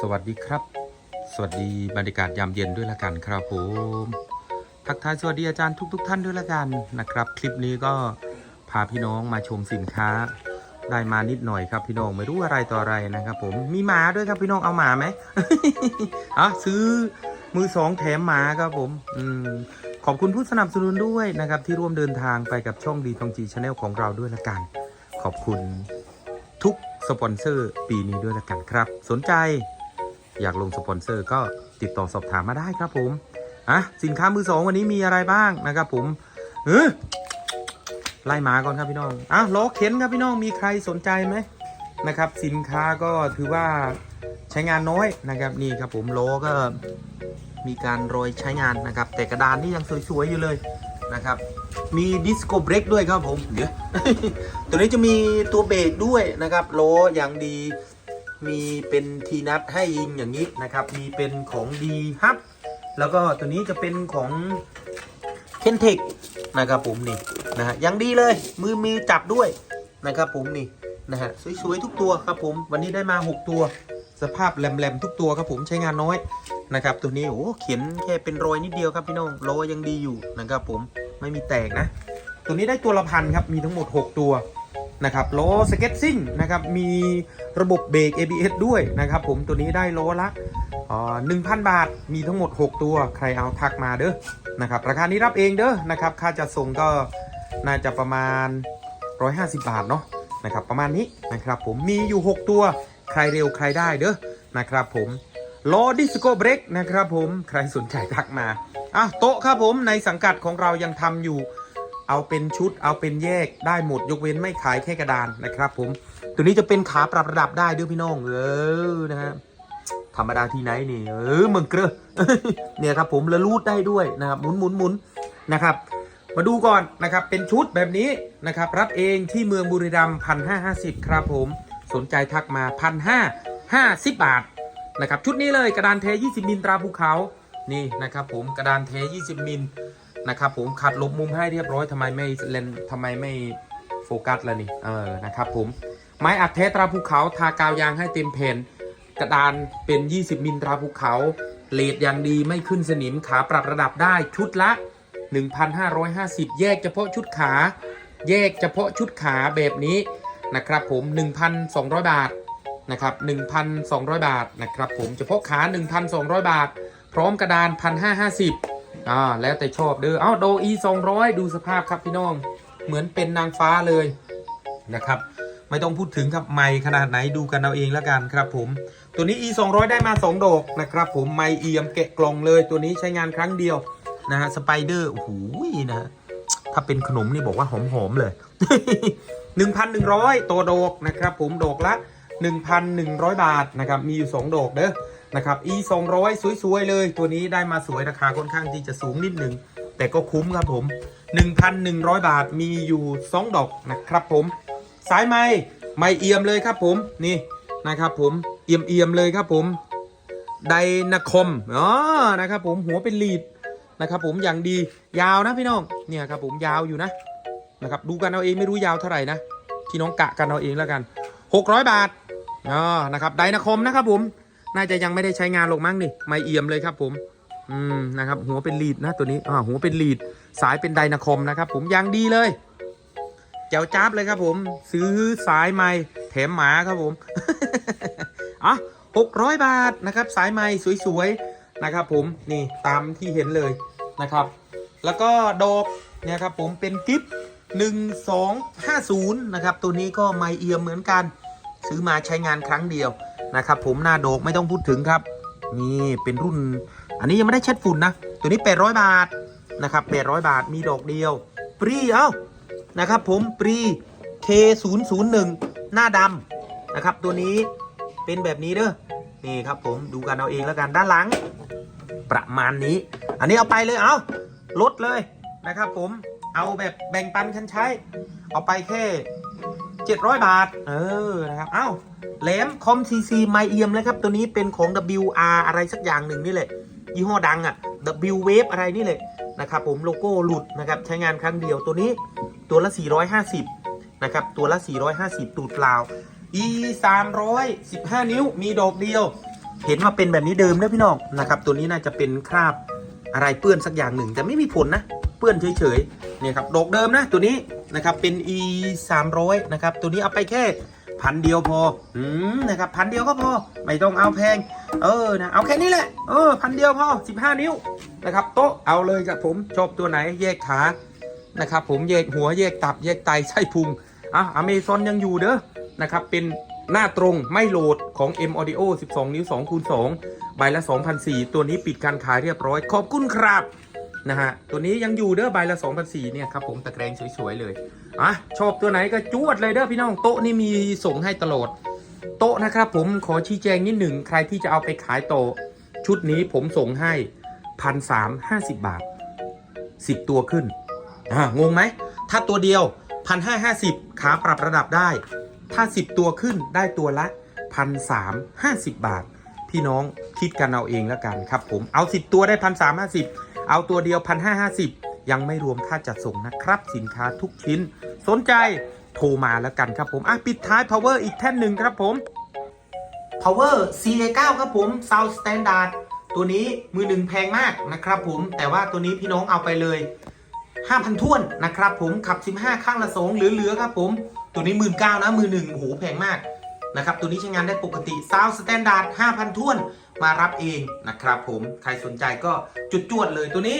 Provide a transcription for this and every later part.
สวัสดีครับ สวัสดีบรรยากาศยามเย็นด้วยละกันครับผมทักทายสวัสดีอาจารย์ทุกๆท่านด้วยละกันนะครับ คลิปนี้ก็พาพี่น้องมาชมสินค้าได้มานิดหน่อยครับพี่น้องไม่รู้อะไรต่ออะไรนะครับผมมีหมาด้วยครับพี่น้องเอาหมาไหมอะซื้อมือสองแถมหมาครับผม อืมขอบคุณผู้สนับสนุนด้วยนะครับ ที่ร่วมเดินทางไปกับช่องดีทองจีชาแนลของเราด้วยละกัน ขอบคุณทุกสปอนเซอร์ปีนี้ด้วยละกันครับ สนใจ อยากลงสปอนเซอร์ก็ติดต่อสอบถามมาได้ครับผมอะสินค้ามือสองวันนี้มีอะไรบ้างนะครับผมเออไล่หมาก่อนครับพี่น้องอะล้อเข็นครับพี่น้องมีใครสนใจไหมนะครับ สินค้าก็ถือว่าใช้งานน้อยนะครับนี่ครับผมล้อก็มีการโรยใช้งานนะครับ แต่กระดานนี่ยังสวยๆอยู่เลยนะครับ มีดิสโก้เบรกด้วยครับผมเดี๋ยวตัวนี้จะมีตัวเบรกด้วยนะครับล้ออย่างดี มีเป็นทีนัทให้ยิงอย่างนี้นะครับ มีเป็นของดีฮับ แล้วก็ตัวนี้จะเป็นของเคนเทคนะครับผมนี่นะฮะยังดีเลยมือมือจับด้วยนะครับผมนี่นะฮะสวยๆทุกตัวครับผม วันนี้ได้มา 6 ตัว สภาพแหลมๆทุกตัวครับผมใช้งานน้อยนะครับ ตัวนี้โอ้เขียนแค่เป็นรอยนิดเดียวครับพี่น้องรอยยังดีอยู่นะครับผมไม่มีแตกนะ ตัวนี้ได้ตัวละพันครับมีทั้งหมด 6 ตัว นะครับโลสเก็ตซิ่งนะครับมีระบบเบรก ABS ด้วยนะครับผมตัวนี้ได้โลละหนึ่งพันบาทมีทั้งหมด 6 ตัวใครเอาทักมาเด้อนะครับราคานี้รับเองเด้อนะครับค่าจัดส่งก็น่าจะประมาณ 150 บาทเนาะนะครับประมาณนี้นะครับผมมีอยู่ 6 ตัวใครเร็วใครได้เด้อนะครับผมโลดิสโก้เบรกนะครับผมใครสนใจทักมาอะโต๊ะครับผมในสังกัดของเรายังทำอยู่ เอาเป็นชุดเอาเป็นแยกได้หมดยกเว้นไม่ขายแค่กระดานนะครับ ผม ตัวนี้จะเป็นขาปรับระดับได้ด้วยพี่น้องเออนะฮะธรรมดาที่ไหนนี่เออเมืองเกลือเนี่ยครับผมละรูดได้ด้วยนะครับหมุนหมุนหมุนนะครับ มาดูก่อนนะครับเป็นชุดแบบนี้นะครับรับเองที่เมืองบุรีรัมย์พันห้าห้าสิบครับผมสนใจทักมาพันห้าห้าสิบบาทนะครับชุดนี้เลยกระดานเท 20 มิลตราภูเขานี่นะครับผมกระดานเท 20 มิล นะครับผมขัดลบมุมให้เรียบร้อยทำไมไม่เลนทำไมไม่โฟกัสล่ะนี่เออนะครับผมไม้อัดเทสตราภูเขาทากาวยางให้เต็มแผ่นกระดานเป็น 20 มิลตราภูเขาเลดอย่างดีไม่ขึ้นสนิมขาปรับระดับได้ชุดละ 1,550 แยกเฉพาะชุดขา แยกเฉพาะชุดขาแบบนี้นะครับผม 1,200 บาทนะครับ1,200 บาทนะครับผมเฉพาะขา 1,200 บาท พร้อมกระดาน 1,550 อ่าแล้วแต่ชอบเด้อเอ้าโดอี200ดูสภาพครับพี่น้อง เหมือนเป็นนางฟ้าเลยนะครับ ไม่ต้องพูดถึงครับไม่ขนาดไหนดูกันเอาเองแล้วกันครับผม ตัวนี้ e 200ได้มา 2 ดอกนะครับผมไม่เอียมแกะกล่องเลยตัวนี้ใช้งานครั้งเดียวนะฮะสไปเดอร์โอ้โหนะฮะถ้าเป็นขนมนี่บอกว่าหอมๆเลย 1,100 ตัวดอกนะครับผมดอกละ 1,100 บาทนะครับมีอยู่ 2 ดอกเด้อ นะครับ e 2 0 0 สวย ๆ เลย ตัวนี้ได้มาสวยราคาค่อนข้างที่จะสูงนิดหนึ่ง แต่ก็คุ้มครับผม 1,100 บาทมีอยู่ 2 ดอกนะครับผม สายไม้ไม้เอี่ยมเลยครับผมนี่นะครับผมเอี่ยมเอี่ยมเลยครับผมไดนาคมอ๋อนะครับผมหัวเป็นลีดนะครับผมอย่างดียาวนะพี่น้องเนี่ยครับผมยาวอยู่นะนะครับดูกันเอาเองไม่รู้ยาวเท่าไหร่นะพี่น้องกะกันเอาเองแล้วกัน 600 บาทอ๋อนะครับไดนาคมนะครับผม น่าจะยังไม่ได้ใช้งานหรอกมั้งนี่ไม่เอี่ยมเลยครับผมอืมนะครับหัวเป็นลีดนะตัวนี้อ่าหัวเป็นลีดสายเป็นไดนาคมนะครับผมยังดีเลยเจ้าจ้าบเลยครับผม ซื้อสายไม้แถมหมาครับผมอะหกร้อยบาทนะครับสายไม้สวยๆนะครับผมนี่ตามที่เห็นเลยนะครับ แล้วก็ดอกเนี่ยครับผมเป็นกิฟต์หนึ่งสองห้าศูนย์นะครับตัวนี้ก็ไม่เอี่ยมเหมือนกัน ซื้อมาใช้งานครั้งเดียว นะครับผมหน้าโดกไม่ต้องพูดถึงครับนี่เป็นรุ่น อันนี้ยังไม่ได้เช็ดฝุ่นนะ ตัวนี้ 800 บาทนะครับ800 บาทมีดอกเดียวปรีเอ้านะครับผมปรี K001 หน้าดำนะครับ ตัวนี้เป็นแบบนี้เด้อนี่ครับผมดูกันเอาเองแล้วกันด้านหลัง ประมาณนี้ อันนี้เอาไปเลยเอาลดเลยนะครับผมเอาแบบแบ่งปันกันใช้ เอาไปแค่ 700 บาท เออ นะครับ เอ้าแหลมคอมซีซีไมเอียมเลยครับ ตัวนี้เป็นของ WR อะไรสักอย่างหนึ่งนี่แหละ ยี่ห้อดังอะ่ะ W Wave อะไรนี่แหละนะครับผมโลโก้หลุดนะครับ ใช้งานครั้งเดียวตัวนี้ตัวละ 450 นะครับ ตัวละ 450 ตูดเปล่า E 315 นิ้วมีดอกเดียว เห็นว่าเป็นแบบนี้เดิมเด้อพี่น้องนะครับ ตัวนี้น่าจะเป็นคราบอะไรเปื้อนสักอย่างหนึ่ง แต่ไม่มีผลนะ เปื้อนเฉยๆเนี่ยครับดอกเดิมนะตัวนี้ นะครับเป็น e 3 0 0นะครับตัวนี้เอาไปแค่พันเดียวพออืมนะครับพันเดียวก็พอไม่ต้องเอาแพง เออนะเอาแค่นี้แหละเออพันเดียวพอ 15 นิ้วนะครับโต๊ะเอาเลยครับผมชอบตัวไหนแยกขานะครับผมแยกหัวแยกตับแยกไตไส้พุงอะอเมซอนยังอยู่เด้อนะครับเป็นหน้าตรงไม่โหลดของ M Audio 12 นิ้ว2คูณ2ใบละ 2,004ตัวนี้ปิดการขายเรียบร้อย ขอบคุณครับ นะฮะ ตัวนี้ยังอยู่เด้อใบละ2,004เนี่ยครับผมตะแกรงสวยๆเลยอะชอบตัวไหนก็จวดเลยเด้อพี่น้องโต๊ะนี่มีส่งให้ตลอดโต๊ะนะครับผมขอชี้แจงนิดหนึ่งใครที่จะเอาไปขายโต๊ะชุดนี้ผมส่งให้พันสามห้าสิบบาทสิบตัวขึ้นอ่างงไหม ถ้าตัวเดียวพันห้าห้าสิบขาปรับระดับได้ ถ้าสิบตัวขึ้นได้ตัวละพันสามห้าสิบบาท พี่น้องคิดกันเอาเองแล้วกันครับผมเอาสิบตัวได้พันสามห้าสิบ เอาตัวเดียวพันห้าห้าสิบยังไม่รวมค่าจัดส่งนะครับ สินค้าทุกชิ้น สนใจโทรมาแล้วกันครับผม อะ ปิดท้าย power อีกแท่นหนึ่งครับผม power CA9 ครับผม sound standard ตัวนี้มือหนึ่งแพงมากนะครับผม แต่ว่าตัวนี้พี่น้องเอาไปเลย 5,000ท้วนนะครับผมขับ 15 ข้างละสองเหลือๆครับผม ตัวนี้ 1 9ื่นนะมือหนึ่งโอ้โหแพงมาก นะครับ ตัวนี้ใช้งานได้ปกติ sound standard 5,000ท้วนมารับเองนะครับผมใครสนใจก็จุดจวดเลยตัวนี้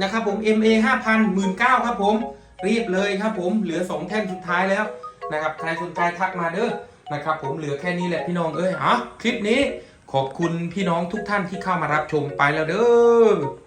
นะครับผม MA 5,000 19,000ครับผมรีบเลยครับผมเหลือ 2 แท่นสุดท้ายแล้วนะครับใครสนใจทักมาเด้อนะครับผมเหลือแค่นี้แหละพี่น้องเอ้ยอะคลิปนี้ขอบคุณพี่น้องทุกท่านที่เข้ามารับชมไปแล้วเด้อ